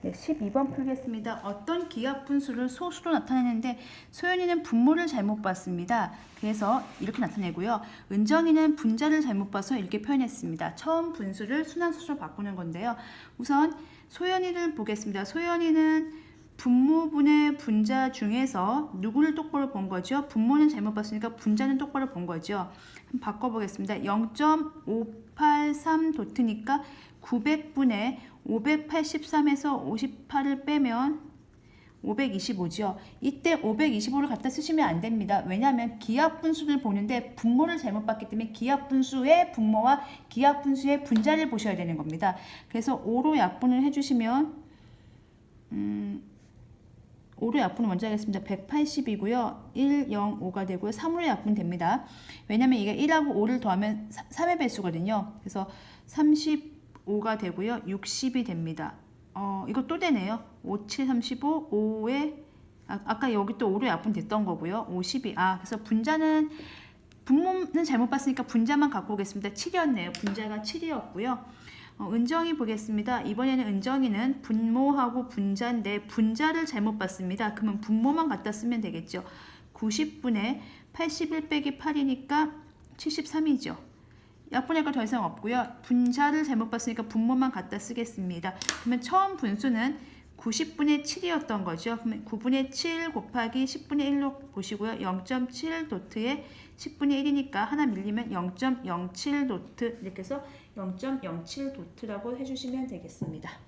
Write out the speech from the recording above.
네, 12번 풀겠습니다. 어떤 기압 분수를 소수로 나타내는데 소연이는 분모를 잘못 봤습니다. 그래서 이렇게 나타내고요. 은정이는 분자를 잘못 봐서 이렇게 표현했습니다. 처음 분수를 순환소수로 바꾸는 건데요. 우선 소연이를 보겠습니다. 소연이는 분모분의 분자 중에서 누구를 똑바로 본 거죠? 분모는 잘못 봤으니까 분자는 똑바로 본 거죠. 한번 바꿔보겠습니다. 0.583 도트니까 900분의 583에서 58을 빼면 525죠. 이때 525를 갖다 쓰시면 안 됩니다. 왜냐하면 기압 분수를 보는데 분모를 잘못 봤기 때문에 기압 분수의 분모와 기압 분수의 분자를 보셔야 되는 겁니다. 그래서 5로 약분을 해주시면 음, 5로 약분을 먼저 하겠습니다. 180이고요. 1, 0, 5가 되고요. 3으로 약분 됩니다. 왜냐면 이게 1하고 5를 더하면 3의 배수거든요. 그래서 35가 되고요. 60이 됩니다. 어, 이거 또 되네요. 5, 7, 35, 5에 아, 아까 여기 또 5로 약분 됐던 거고요. 52. 아, 그래서 분자는 분모는 잘못 봤으니까 분자만 갖고 오겠습니다. 7이었네요. 분자가 7이었고요. 어, 은정이 보겠습니다. 이번에는 은정이는 분모하고 분자인데 분자를 잘못 봤습니다. 그러면 분모만 갖다 쓰면 되겠죠. 90분의 81 빼기 8이니까 73이죠. 약분할 거 더 이상 없고요. 분자를 잘못 봤으니까 분모만 갖다 쓰겠습니다. 그러면 처음 분수는 90분의 7이었던 거죠. 그러면 9분의 7 곱하기 10분의 1로 보시고요. 0.7 도트에 10분의 1이니까 하나 밀리면 0.07 도트 이렇게 해서 0.07 도트라고 해주시면 되겠습니다.